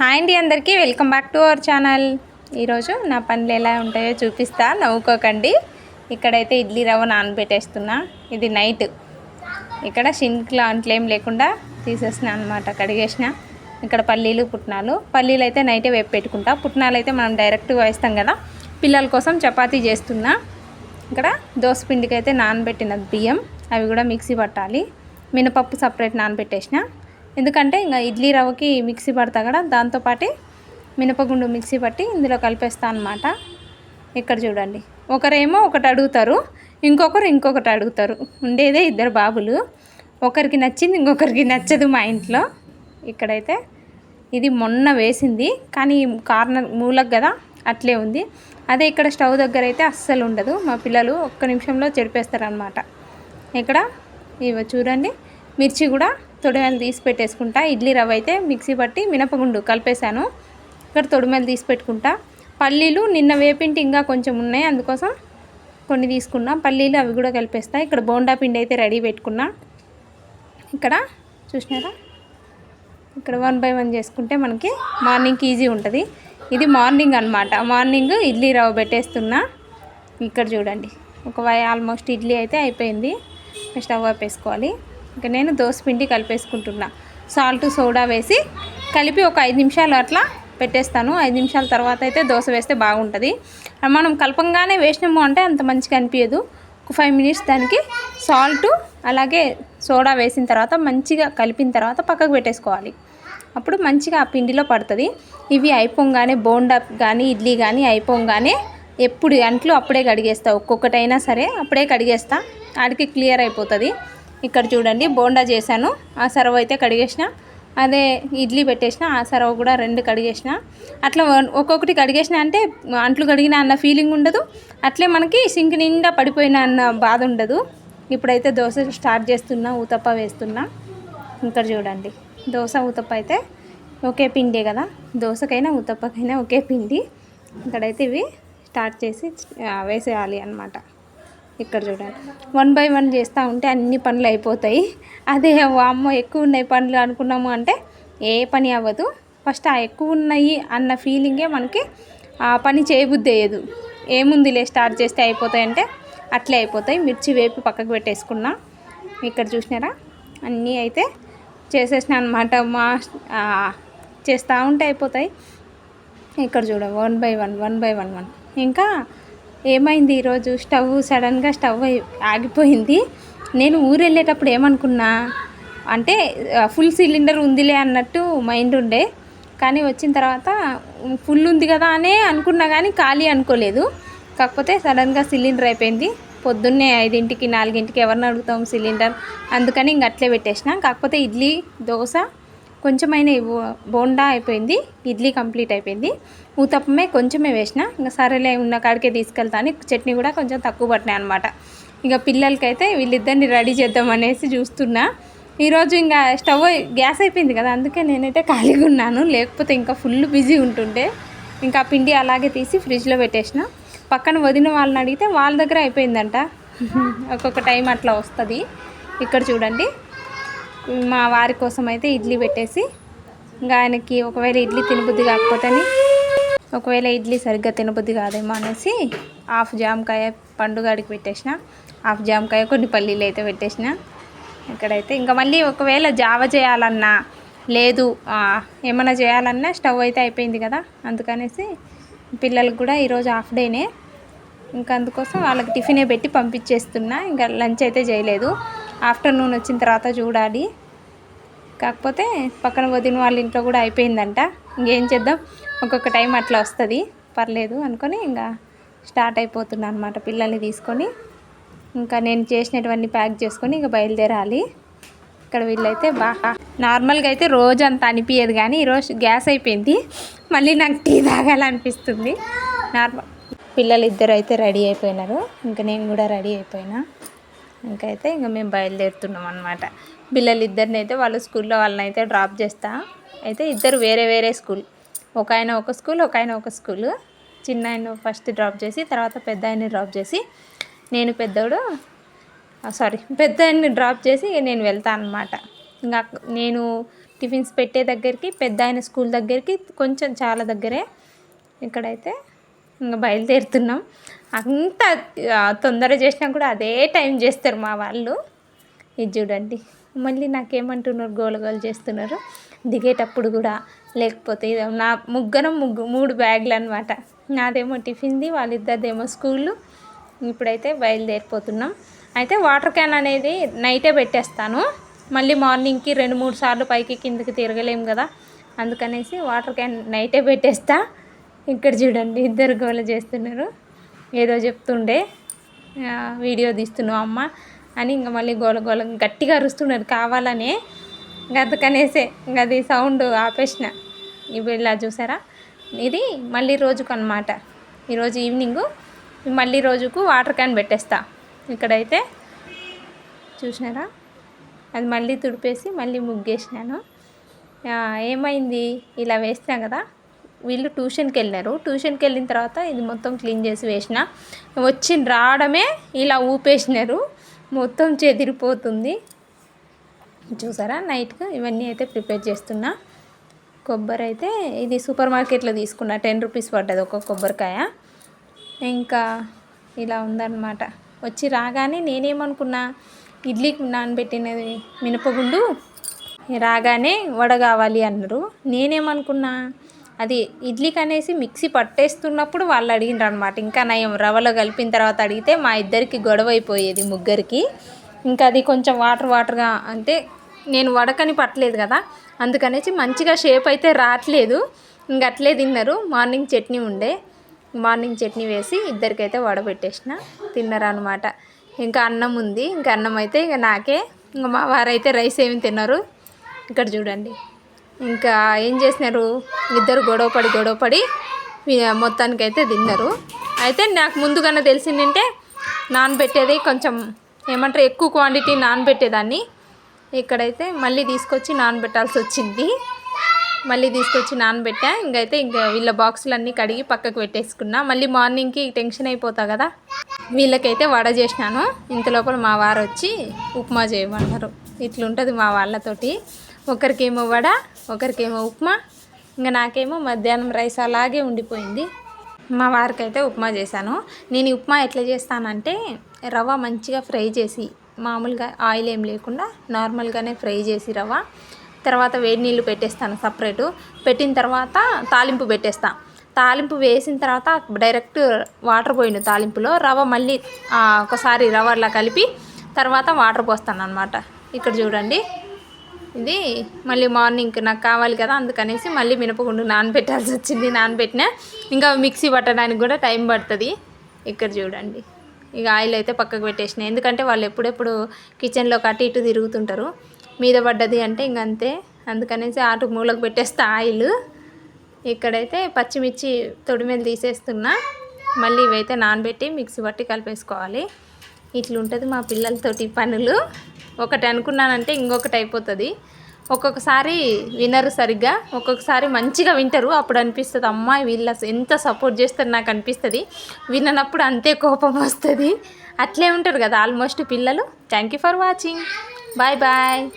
Hi అండి అందరికీ welcome back to our channel. ఈరోజు నా పనులు ఎలా ఉంటాయో చూపిస్తా నవ్వుకోకండి. ఇక్కడైతే ఇడ్లీ రవ్వ నానబెట్టేస్తున్నా. ఇది నైట్. ఇక్కడ షింక్ లాంట్లో ఏం లేకుండా తీసేసిన అనమాట కడిగేసిన. ఇక్కడ పల్లీలు పుట్నాలు. పల్లీలు అయితే నైటే వేపు పెట్టుకుంటా. పుట్నాలు అయితే మనం డైరెక్ట్గా వేస్తాం కదా. పిల్లల కోసం చపాతీ చేస్తున్నా. ఇక్కడ దోశ పిండికి అయితే నానబెట్టిన బియ్యం అవి కూడా మిక్సీ పట్టాలి. మినపప్పు సపరేట్ నానబెట్టేసిన. ఎందుకంటే ఇంకా ఇడ్లీ రవ్వకి మిక్సీ పడతా కదా దాంతోపాటే మినపగుండు మిక్సీ పట్టి ఇందులో కలిపేస్తా అనమాట ఇక్కడ చూడండి. ఒకరేమో ఒకటి అడుగుతారు ఇంకొకరు ఇంకొకటి అడుగుతారు. ఉండేదే ఇద్దరు బాబులు. ఒకరికి నచ్చింది ఇంకొకరికి నచ్చదు మా ఇంట్లో. ఇక్కడైతే ఇది మొన్న వేసింది కానీ కార్నర్ మూలకు కదా అట్లే ఉంది. అదే ఇక్కడ స్టవ్ దగ్గర అయితే అస్సలు ఉండదు. మా పిల్లలు ఒక్క నిమిషంలో చెడిపేస్తారనమాట ఇక్కడ ఇవి చూడండి. మిర్చి కూడా తొడిమెలు తీసి పెట్టేసుకుంటా. ఇడ్లీ రవ్వ అయితే మిక్సీ పట్టి మినపగుండు కలిపేశాను. ఇక్కడ తొడిమెలు తీసి పెట్టుకుంటా. పల్లీలు నిన్న వేపింటి ఇంకా కొంచెం ఉన్నాయి అందుకోసం కొన్ని తీసుకున్నా. పల్లీలు అవి కూడా కలిపేస్తా. ఇక్కడ బోండా పిండి అయితే రెడీ పెట్టుకున్నా. ఇక్కడ చూసినారా? ఇక్కడ వన్ బై వన్ చేసుకుంటే మనకి మార్నింగ్కి ఈజీ ఉంటుంది. ఇది మార్నింగ్ అనమాట మార్నింగ్ ఇడ్లీ రవ్వ పెట్టేస్తున్నా. ఇక్కడ చూడండి. ఒక వై ఆల్మోస్ట్ ఇడ్లీ అయితే అయిపోయింది. స్టవ్ ఆపేసుకోవాలి. ఇంకా నేను దోశ పిండి కలిపేసుకుంటున్నా. సాల్ట్ సోడా వేసి కలిపి ఒక ఐదు నిమిషాలు అట్లా పెట్టేస్తాను. ఐదు నిమిషాల తర్వాత అయితే దోశ వేస్తే బాగుంటుంది. మనం కలపంగానే వేసినాము అంటే అంత మంచిగా అనిపించదు ఒక ఫైవ్ మినిట్స్ దానికి సాల్ట్ అలాగే సోడా వేసిన తర్వాత మంచిగా కలిపిన తర్వాత పక్కకు పెట్టేసుకోవాలి. అప్పుడు మంచిగా ఆ పిండిలో పడుతుంది. ఇవి అయిపోగానే బోండా కానీ ఇడ్లీ కానీ అయిపోగానే ఎప్పుడు అంట్లు అప్పుడే కడిగేస్తా. ఒక్కొక్కటైనా సరే అప్పుడే కడిగేస్తా. ఆడికి క్లియర్ అయిపోతుంది. ఇక్కడ చూడండి బోండా చేశాను. ఆ సర్వ్ అయితే కడిగేసిన. అదే ఇడ్లీ పెట్టేసిన ఆ సర్వ్ కూడా రెండు కడిగేసిన. అట్లా ఒక్కొక్కటి కడిగేసిన అంటే అంట్లు కడిగిన అన్న ఫీలింగ్ ఉండదు. అట్లే మనకి సింక్ నిండా పడిపోయిన అన్న బాధ ఉండదు. ఇప్పుడైతే దోశ స్టార్ట్ చేస్తున్నా ఊతప్ప వేస్తున్నా. ఇక్కడ చూడండి దోశ ఊతప్ప అయితే ఒకే పిండే కదా. దోశకైనా ఊతప్పకైనా ఒకే పిండి. ఇక్కడైతే ఇవి స్టార్ట్ చేసి వేసేయాలి అన్నమాట. ఇక్కడ చూడండి. వన్ బై వన్ చేస్తూ ఉంటే అన్ని పనులు అయిపోతాయి. అదే అమ్మో ఎక్కువ ఉన్నాయి పనులు అనుకున్నాము అంటే ఏ పని అవ్వదు. ఫస్ట్ ఆ ఎక్కువ ఉన్నాయి అన్న ఫీలింగే మనకి ఆ పని చేయబుద్ధి అయ్యదు. ఏముందిలే స్టార్ట్ చేస్తే అయిపోతాయంటే అట్లే అయిపోతాయి. మిర్చి వేపి పక్కకు పెట్టేసుకున్నా. ఇక్కడ చూసినారా? అన్నీ అయితే చేసేసిన అనమాట మా చేస్తూ ఉంటే అయిపోతాయి. ఇక్కడ చూడ one by one one by one one ఇంకా ఏమైంది ఈరోజు? స్టవ్ సడన్గా స్టవ్ ఆగిపోయింది. నేను ఊరు వెళ్ళేటప్పుడు ఏమనుకున్నా అంటే ఫుల్ సిలిండర్ ఉందిలే అన్నట్టు మైండ్ ఉండే. కానీ వచ్చిన తర్వాత ఫుల్ ఉంది కదా అనే అనుకున్నా కానీ ఖాళీ అనుకోలేదు. కాకపోతే సడన్గా సిలిండర్ అయిపోయింది. పొద్దున్నే ఐదింటికి నాలుగింటికి ఎవరిని అడుగుతాం సిలిండర్? అందుకని ఇంక అట్లే పెట్టేసిన. కాకపోతే ఇడ్లీ దోశ కొంచెమైనా బోండా అయిపోయింది ఇడ్లీ కంప్లీట్ అయిపోయింది. ఊతప్పమే కొంచెమే వేసిన ఇంకా సరేలే ఉన్న కాడికే తీసుకెళ్తాను చట్నీ కూడా కొంచెం తక్కువ పట్టినాయి అనమాట ఇక పిల్లలకైతే వీళ్ళిద్దరిని రెడీ చేద్దాం అనేసి చూస్తున్నా. ఈరోజు ఇంకా స్టవ్ గ్యాస్ అయిపోయింది కదా అందుకే నేనైతే ఖాళీగా ఉన్నాను. లేకపోతే ఇంకా ఫుల్ బిజీ ఉంటుండే. ఇంకా పిండి అలాగే తీసి ఫ్రిడ్జ్లో పెట్టేసిన. పక్కన వదిన వాళ్ళని అడిగితే వాళ్ళ దగ్గర అయిపోయిందంట. ఒక్కొక్క టైం అట్లా వస్తుంది. ఇక్కడ చూడండి. మా వారి కోసం అయితే ఇడ్లీ పెట్టేసి ఇంకా ఆయనకి ఒకవేళ ఇడ్లీ తినబుద్ధి కాకపోతేని ఒకవేళ ఇడ్లీ సరిగ్గా తినబుద్ధి కాదేమో అనేసి హాఫ్ జామకాయ పండుగాడికి పెట్టేసిన. హాఫ్ జామకాయ కొన్ని పల్లీలు అయితే పెట్టేసిన. ఇక్కడైతే ఇంకా మళ్ళీ ఒకవేళ జావ చేయాలన్నా లేదు ఏమైనా చేయాలన్నా స్టవ్ అయితే అయిపోయింది కదా అందుకనేసి పిల్లలకు కూడా ఈరోజు హాఫ్ డేనే. ఇంకా అందుకోసం వాళ్ళకి టిఫినే పెట్టి పంపించేస్తున్నా. ఇంకా లంచ్ అయితే చేయలేదు. ఆఫ్టర్నూన్ వచ్చిన తర్వాత చూడాలి. కాకపోతే పక్కన వదిన వాళ్ళ ఇంట్లో కూడా అయిపోయిందంట. ఇంకేం చేద్దాం? ఒక్కొక్క టైం అట్లా వస్తుంది. పర్లేదు అనుకొని ఇంకా స్టార్ట్ అయిపోతున్నా అనమాట పిల్లల్ని తీసుకొని. ఇంకా నేను చేసినటువన్నీ ప్యాక్ చేసుకొని ఇంకా బయలుదేరాలి. ఇక్కడ వీళ్ళైతే బాగా నార్మల్గా అయితే రోజు అంత అనిపించదు కానీ ఈరోజు గ్యాస్ అయిపోయింది. మళ్ళీ నాకు టీ తాగాలనిపిస్తుంది. నార్మల్ పిల్లలు ఇద్దరు అయితే రెడీ అయిపోయినారు. ఇంకా నేను కూడా రెడీ అయిపోయినా. ఇంకైతే ఇంకా మేము బయలుదేరుతున్నాం అనమాట పిల్లలు ఇద్దరిని అయితే వాళ్ళ స్కూల్లో వాళ్ళని అయితే డ్రాప్ చేస్తా. అయితే ఇద్దరు వేరే వేరే స్కూల్. ఒక ఆయన ఒక స్కూల్ ఒక ఆయన ఒక స్కూల్. చిన్న ఆయన ఫస్ట్ డ్రాప్ చేసి తర్వాత పెద్ద ఆయన్ని డ్రాప్ చేసి నేను పెద్దోడు సారీ పెద్ద ఆయన్ని డ్రాప్ చేసి నేను వెళ్తాను అనమాట ఇంకా నేను టిఫిన్స్ పెట్టే దగ్గరికి పెద్ద ఆయన స్కూల్ దగ్గరికి కొంచెం చాలా దగ్గరే ఇక్కడైతే ఇంకా బయలుదేరుతున్నాం. అంత తొందర చేసినా కూడా అదే టైం చేస్తారు మా వాళ్ళు. ఇది చూడండి. మళ్ళీ నాకేమంటున్నారు గోలగోలు చేస్తున్నారు. దిగేటప్పుడు కూడా లేకపోతే ఇది నా ముగ్గురం ముగ్గు మూడు బ్యాగులు అనమాట నాదేమో టిఫిన్ది వాళ్ళిద్దరిదేమో స్కూలు. ఇప్పుడైతే బయలుదేరిపోతున్నాం. అయితే వాటర్ క్యాన్ అనేది నైటే పెట్టేస్తాను. మళ్ళీ మార్నింగ్కి రెండు మూడు సార్లు పైకి కిందకి తిరగలేము కదా. అందుకనేసి వాటర్ క్యాన్ నైటే పెట్టేస్తా. ఇక్కడ చూడండి ఇద్దరు గోల చేస్తున్నారు. ఏదో చెప్తుండే వీడియో తీస్తున్నావు అమ్మ అని ఇంకా మళ్ళీ గోల గోల గట్టిగా అరుస్తున్నారు కావాలనే. గతకనేసే ఇంకా అది సౌండ్ ఆపేసిన. ఇవి ఇలా చూసారా? ఇది మళ్ళీ రోజుకు అనమాట ఈరోజు ఈవినింగు మళ్ళీ రోజుకు వాటర్ క్యాన్ పెట్టేస్తా. ఇక్కడైతే చూసినారా? అది మళ్ళీ తుడిపేసి మళ్ళీ ముగ్గేసినాను. ఏమైంది? ఇలా వేసినా కదా? వీళ్ళు ట్యూషన్కి వెళ్ళినారు ట్యూషన్కి వెళ్ళిన తర్వాత ఇది మొత్తం క్లీన్ చేసి వేసిన. వచ్చి రావడమే ఇలా ఊపేసినారు. మొత్తం చెదిరిపోతుంది. చూసారా? నైట్కి ఇవన్నీ అయితే ప్రిపేర్ చేస్తున్నా. కొబ్బరి అయితే ఇది సూపర్ మార్కెట్లో తీసుకున్నా. టెన్ రూపీస్ పడ్డది ఒక కొబ్బరికాయ. ఇంకా ఇలా ఉందన్నమాట. వచ్చి రాగానే నేనేమనుకున్నా ఇడ్లీకి నానబెట్టినది మినపగుండు రాగానే వడ కావాలి అన్నారు. నేనేమనుకున్నా అది ఇడ్లీకి అనేసి మిక్సీ పట్టేస్తున్నప్పుడు వాళ్ళు అడిగినారు అనమాట ఇంకా నయం రవ్వలో కలిపిన తర్వాత అడిగితే మా ఇద్దరికి గొడవ అయిపోయేది ముగ్గురికి. ఇంకా అది కొంచెం వాటర్ వాటర్గా అంటే నేను వడకని పట్టలేదు కదా అందుకనేసి మంచిగా షేప్ అయితే రావట్లేదు ఇంక అట్లే తిన్నారు. మార్నింగ్ చట్నీ ఉండే. మార్నింగ్ చట్నీ వేసి ఇద్దరికైతే వడబెట్టేసిన. తిన్నారనమాట. ఇంకా అన్నం ఉంది. ఇంకా అన్నం అయితే ఇక నాకే. ఇంకా మా వారైతే రైస్ ఏమి తిన్నారు. ఇక్కడ చూడండి. ఇంకా ఏం చేసినారు? ఇద్దరు గొడవపడి గొడవపడి మొత్తానికి మొత్తానికైతే తిన్నారు. అయితే నాకు ముందుగానే తెలిసిందంటే నానబెట్టేది కొంచెం ఏమంటారు ఎక్కువ క్వాంటిటీ నానబెట్టేదాన్ని. ఇక్కడైతే మళ్ళీ తీసుకొచ్చి నానబెట్టాల్సి వచ్చింది. మళ్ళీ తీసుకొచ్చి నానబెట్టా. ఇంకైతే ఇంకా వీళ్ళ బాక్సులన్నీ కడిగి పక్కకు పెట్టేసుకున్నా. మళ్ళీ మార్నింగ్కి టెన్షన్ అయిపోతా కదా. వీళ్ళకైతే వడ చేసినాను. ఇంత లోపల మా వారు వచ్చి ఉప్మా చేయమన్నారు. ఇట్లుంటుంది మా వాళ్ళతోటి. ఒకరికేమో వడ ఒకరికేమో ఉప్మా ఇంకా నాకేమో మధ్యాహ్నం రైస్ అలాగే ఉండిపోయింది. మా వారికి అయితే ఉప్మా చేశాను. నేను ఉప్మా ఎట్లా చేస్తానంటే రవ్వ మంచిగా ఫ్రై చేసి మామూలుగా ఆయిల్ ఏం లేకుండా నార్మల్గానే ఫ్రై చేసి రవ్వ తర్వాత వేడి నీళ్ళు పెట్టేస్తాను సపరేటు. పెట్టిన తర్వాత తాలింపు పెట్టేస్తా. తాలింపు వేసిన తర్వాత డైరెక్ట్ వాటర్ పోయిన తాలింపులో. రవ్వ మళ్ళీ ఒకసారి రవ్వ కలిపి తర్వాత వాటర్ పోస్తాను అనమాట ఇక్కడ చూడండి. ఇది. మళ్ళీ మార్నింగ్ నాకు కావాలి కదా అందుకనేసి మళ్ళీ మినపగుండు నానబెట్టాల్సి వచ్చింది. నానబెట్టిన ఇంకా మిక్సీ పట్టడానికి కూడా టైం పడుతుంది. ఇక్కడ చూడండి. ఇక ఆయిల్ అయితే పక్కకు పెట్టేసిన. ఎందుకంటే వాళ్ళు ఎప్పుడెప్పుడు కిచెన్లో అటు ఇటు తిరుగుతుంటారు. మీద పడ్డది అంటే ఇంక అంతే. అందుకనేసి అటు మూలకు పెట్టేస్తా ఆయిల్. ఇక్కడైతే పచ్చిమిర్చి తొడిమేలు తీసేస్తున్నా. మళ్ళీ ఇవైతే నానబెట్టి మిక్సీ పట్టి కలిపేసుకోవాలి. ఇట్లుంటుంది మా పిల్లలతోటి పనులు. ఒకటి అనుకున్నానంటే ఇంకొకటి అయిపోతుంది. ఒక్కొక్కసారి వినరు సరిగ్గా ఒక్కొక్కసారి మంచిగా వింటారు. అప్పుడు అనిపిస్తుంది అమ్మాయి వీళ్ళ ఎంత సపోర్ట్ చేస్తారు నాకు అనిపిస్తుంది. విననప్పుడు అంతే కోపం వస్తుంది. అట్లే ఉంటారు కదా ఆల్మోస్ట్ పిల్లలు. Thank you for watching. Bye bye.